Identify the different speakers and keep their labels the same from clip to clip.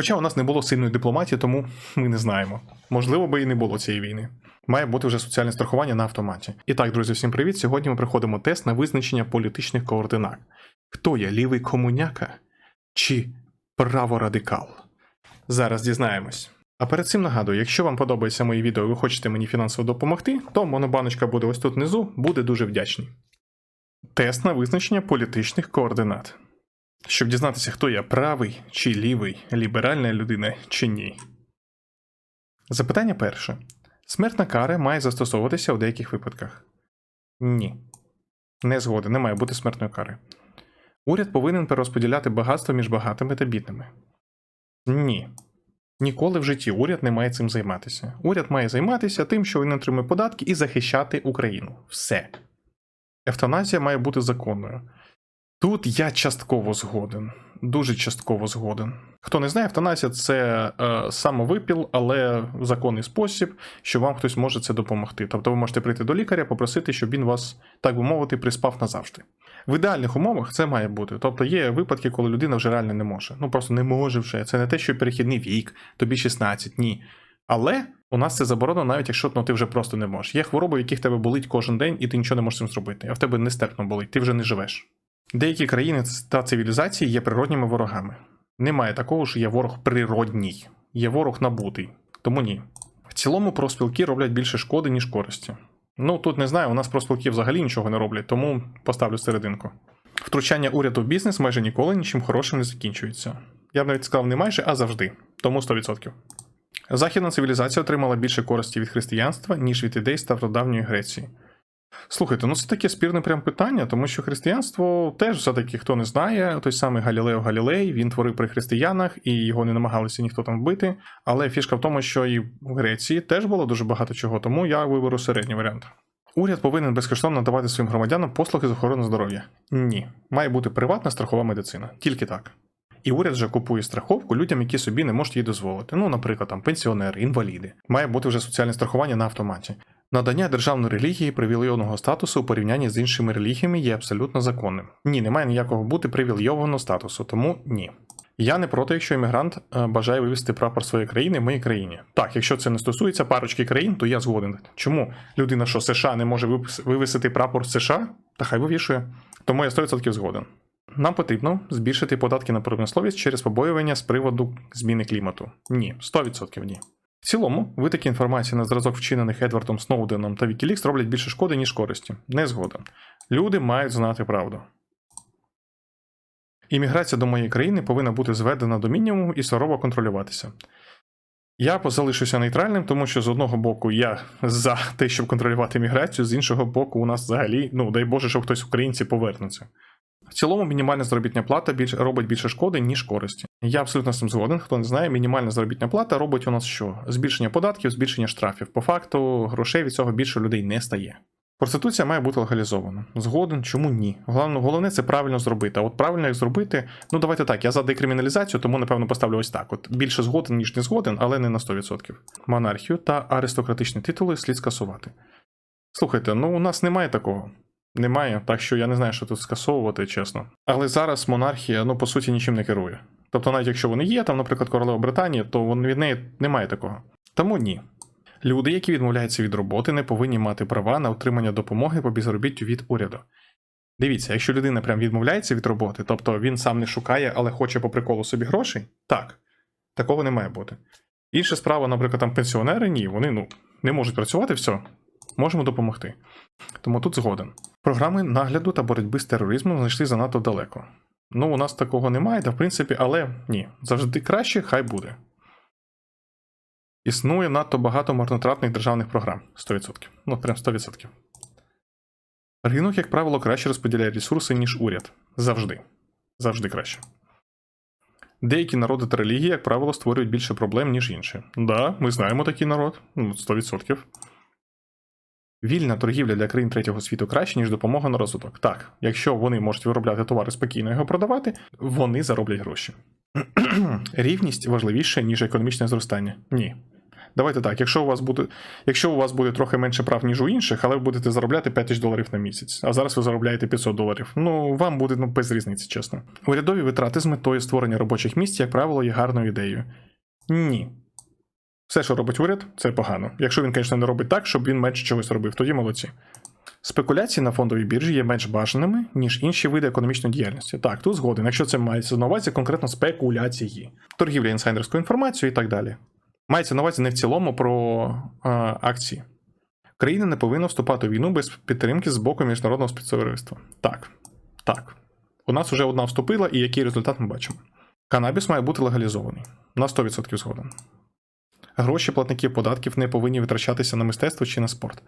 Speaker 1: Хоча у нас не було сильної дипломатії, тому ми не знаємо. Можливо, би і не було цієї війни. Має бути вже соціальне страхування на автоматі. І так, друзі, всім привіт. Сьогодні ми проходимо тест на визначення політичних координат. Хто є лівий комуняка чи праворадикал? Зараз дізнаємось. А перед цим нагадую, якщо вам подобається мої відео і ви хочете мені фінансово допомогти, то монобаночка буде ось тут внизу, буде дуже вдячний. Тест на визначення політичних координат. Щоб дізнатися, хто я правий чи лівий, ліберальна людина чи ні. Запитання перше. Смертна кара має застосовуватися у деяких випадках. Ні. Не згоден, не має бути смертної кари. Уряд повинен перерозподіляти багатство між багатими та бідними. Ні. Ніколи в житті уряд не має цим займатися. Уряд має займатися тим, що він отримує податки і захищати Україну. Все. Евтаназія має бути законною. Тут я частково згоден. Дуже частково згоден. Хто не знає, евтаназія це е, самовипіл, але законний спосіб, що вам хтось може це допомогти. Тобто ви можете прийти до лікаря, попросити, щоб він вас, так би мовити, приспав назавжди. В ідеальних умовах це має бути. Тобто є випадки, коли людина вже реально не може. Ну просто не може вже. Це не те, що перехідний вік, тобі 16, ні. Але у нас це заборонено, навіть якщо ну, ти вже просто не можеш. Є хвороби, в тебе болить кожен день, і ти нічого не можеш цим зробити. А в тебе нестерпно болить, ти вже не живеш. Деякі країни та цивілізації є природніми ворогами. Немає такого, що є ворог природній, є ворог набутий. Тому ні. В цілому проспілки роблять більше шкоди, ніж користі. Ну тут не знаю, у нас проспілки взагалі нічого не роблять, тому поставлю серединку. Втручання уряду в бізнес майже ніколи нічим хорошим не закінчується. Я б навіть сказав не майже, а завжди. Тому 100%. Західна цивілізація отримала більше користі від християнства, ніж від ідей стародавньої Греції. Слухайте, ну це таке спірне прям питання, тому що християнство теж все-таки хто не знає, той самий Галілео Галілей, він творив при християнах і його не намагалися ніхто там вбити. Але фішка в тому, що і в Греції теж було дуже багато чого, тому я виберу середній варіант. Уряд повинен безкоштовно надавати своїм громадянам послуги з охорони здоров'я. Ні, має бути приватна страхова медицина, тільки так. І уряд вже купує страховку людям, які собі не можуть її дозволити. Ну, наприклад, там пенсіонери, інваліди. Має бути вже соціальне страхування на автоматі. Надання державної релігії привілейованого статусу у порівнянні з іншими релігіями є абсолютно законним. Ні, немає ніякого бути привілейованого статусу, тому ні. Я не проти, якщо іммігрант е, бажає вивести прапор своєї країни в моїй країні. Так, якщо це не стосується парочки країн, то я згоден. Чому людина, що США не може вивісити прапор США, та хай вивішує. Тому я 100% згоден. Нам потрібно збільшити податки на промисловість через побоювання з приводу зміни клімату. Ні, 100% ні. В цілому, витоки інформації на зразок вчинених Едвардом Сноуденом та Wikileaks роблять більше шкоди, ніж користі. Не згоден. Люди мають знати правду. Імміграція до моєї країни повинна бути зведена до мінімуму і сурово контролюватися. Я залишуся нейтральним, тому що з одного боку я за те, щоб контролювати міграцію, з іншого боку, у нас взагалі, ну дай Боже, щоб хтось українці повернеться. В цілому мінімальна заробітня плата більш, робить більше шкоди, ніж користі. Я абсолютно з цим згоден. Хто не знає, мінімальна заробітня плата робить у нас що? Збільшення податків, збільшення штрафів. По факту, грошей від цього більше людей не стає. Проституція має бути легалізована. Згоден, чому ні? Головне, головне це правильно зробити. А от правильно як зробити, ну давайте так, я за декриміналізацію, тому напевно поставлю ось так. От більше згоден, ніж не згоден, але не на 100%. Монархію та аристократичні титули слід скасувати. Слухайте, ну у нас немає такого. Немає, так що я не знаю, що тут скасовувати, чесно. Але зараз монархія, ну, по суті, нічим не керує. Тобто, навіть якщо вони є, там, наприклад, королева Британії, то від неї немає такого. Тому ні. Люди, які відмовляються від роботи, не повинні мати права на отримання допомоги по безробіттю від уряду. Дивіться, якщо людина прям відмовляється від роботи, тобто він сам не шукає, але хоче по приколу собі грошей, так, такого не має бути. Інша справа, наприклад, там пенсіонери, ні, вони ну, не можуть працювати, все, можемо допомогти. Тому тут згоден. Програми нагляду та боротьби з тероризмом знайшли занадто далеко. Ну, у нас такого немає, та в принципі, але ні, завжди краще, хай буде. Існує надто багато марнотратних державних програм 100%. Ну, прям 100%. Ринок, як правило, краще розподіляє ресурси, ніж уряд. Завжди. Завжди краще. Деякі народи та релігії, як правило, створюють більше проблем, ніж інші. Да, ми знаємо такий народ. Ну, 100%. Вільна торгівля для країн третього світу краще, ніж допомога на розвиток. Так, якщо вони можуть виробляти товари спокійно його продавати, вони зароблять гроші. Рівність важливіше, ніж економічне зростання. Ні. Давайте так, якщо у вас буде, якщо у вас буде трохи менше прав, ніж у інших, але ви будете заробляти 5 тисяч доларів на місяць, а зараз ви заробляєте 500 доларів. Ну, вам буде ну, без різниці, чесно. Урядові витрати з метою створення робочих місць, як правило, є гарною ідеєю. Ні. Все, що робить уряд, це погано. Якщо він, звісно, не робить так, щоб він менше чогось робив, тоді молодці. Спекуляції на фондовій біржі є менш бажаними, ніж інші види економічної діяльності. Так, тут згоден, якщо це мається на увазі конкретно спекуляції, торгівля інсайдерською інформацією і так далі. Мається на увазі не в цілому про е, акції. Країна не повинна вступати в війну без підтримки з боку міжнародного спецтовариства. Так, так. У нас вже одна вступила, і який результат ми бачимо. Канабіс має бути легалізований. На 100% згоден. Гроші платників податків не повинні витрачатися на мистецтво чи на спорт.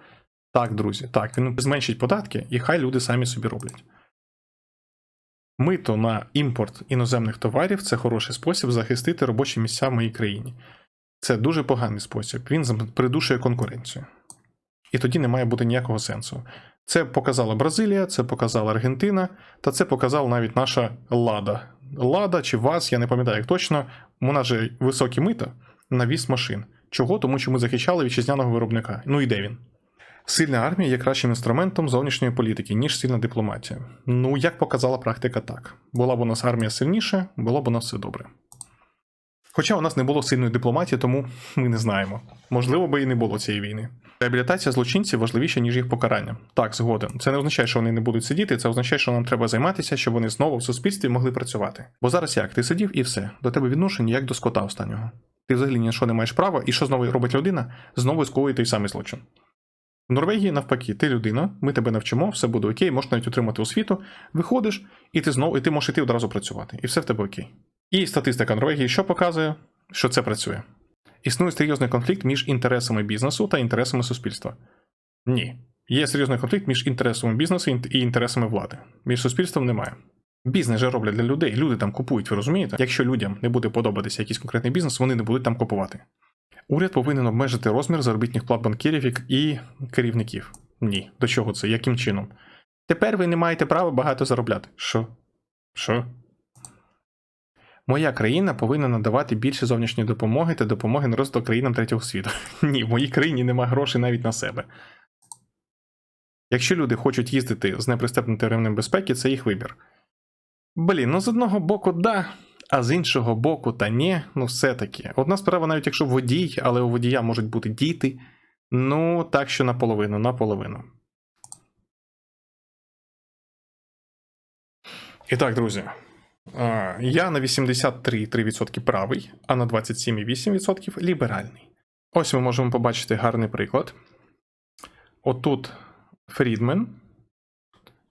Speaker 1: Так, друзі, так, він зменшить податки, і хай люди самі собі роблять. Мито на імпорт іноземних товарів це хороший спосіб захистити робочі місця в моїй країні. Це дуже поганий спосіб. Він придушує конкуренцію. І тоді не має бути ніякого сенсу. Це показала Бразилія, це показала Аргентина, та це показала навіть наша Лада. Лада чи ВАЗ, я не пам'ятаю як точно, нас же високі мита на віз машин. Чого? Тому що ми захищали вітчизняного виробника. Ну і де він? Сильна армія є кращим інструментом зовнішньої політики, ніж сильна дипломатія. Ну, як показала практика, так. Була б у нас армія сильніша, було б у нас все добре. Хоча у нас не було сильної дипломатії, тому ми не знаємо. Можливо, би і не було цієї війни. Реабілітація злочинців важливіша, ніж їх покарання. Так, згоден. Це не означає, що вони не будуть сидіти, це означає, що нам треба займатися, щоб вони знову в суспільстві могли працювати. Бо зараз як? Ти сидів і все. До тебе відношення як до скота останнього. Ти взагалі ні на що не маєш права, і що знову робить людина? Знову скоює той самий злочин. В Норвегії, навпаки, ти людина, ми тебе навчимо, все буде окей, можеш навіть отримати освіту, виходиш, і ти знову і ти можеш іти одразу працювати, і все в тебе окей. І статистика Норвегії що показує, що це працює. Існує серйозний конфлікт між інтересами бізнесу та інтересами суспільства. Ні. Є серйозний конфлікт між інтересами бізнесу і інтересами влади. Між суспільством немає. Бізнес же роблять для людей, люди там купують, ви розумієте? Якщо людям не буде подобатися якийсь конкретний бізнес, вони не будуть там купувати. Уряд повинен обмежити розмір заробітних плат банкірів і керівників. Ні. До чого це? Яким чином? Тепер ви не маєте права багато заробляти. Що? Що? Моя країна повинна надавати більше зовнішньої допомоги та допомоги на розвиток країнам третього світу. Ні, в моїй країні нема грошей навіть на себе. Якщо люди хочуть їздити з непристебнутим ремнем безпеки, це їх вибір. Блін, ну з одного боку, да, а з іншого боку, та ні, ну все-таки. Одна справа, навіть якщо водій, але у водія можуть бути діти. Ну, так що наполовину, наполовину. І так, друзі. Я на 83,3% правий, а на 27,8% ліберальний. Ось ми можемо побачити гарний приклад. Отут Фрідмен.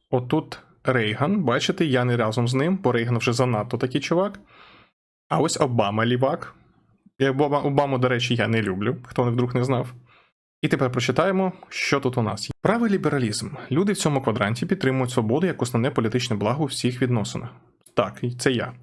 Speaker 1: Отут Рейган. Бачите, я не разом з ним, бо Рейган вже занадто такий чувак. А ось Обама лівак. І Обама, Обаму, до речі, я не люблю, хто вдруг не знав. І тепер прочитаємо, що тут у нас є. Правий лібералізм. Люди в цьому квадранті підтримують свободу як основне політичне благо у всіх відносинах. Так, це я.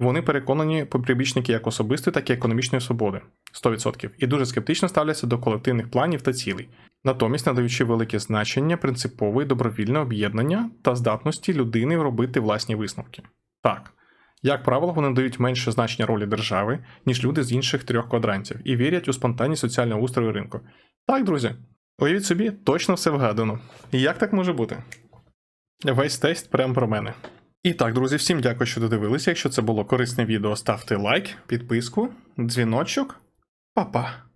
Speaker 1: Вони переконані прибічники як особистої, так і економічної свободи 100%, і дуже скептично ставляться до колективних планів та цілей, натомість надаючи велике значення принципової добровільне об'єднання та здатності людини робити власні висновки. Так, як правило, вони дають менше значення ролі держави, ніж люди з інших трьох квадрантів, і вірять у спонтанність соціального устрою ринку. Так, друзі, уявіть собі, точно все вгадано. І як так може бути? Весь тест прямо про мене. І так, друзі, всім дякую, що додивилися. Якщо це було корисне відео, ставте лайк, підписку, дзвіночок. Па-па!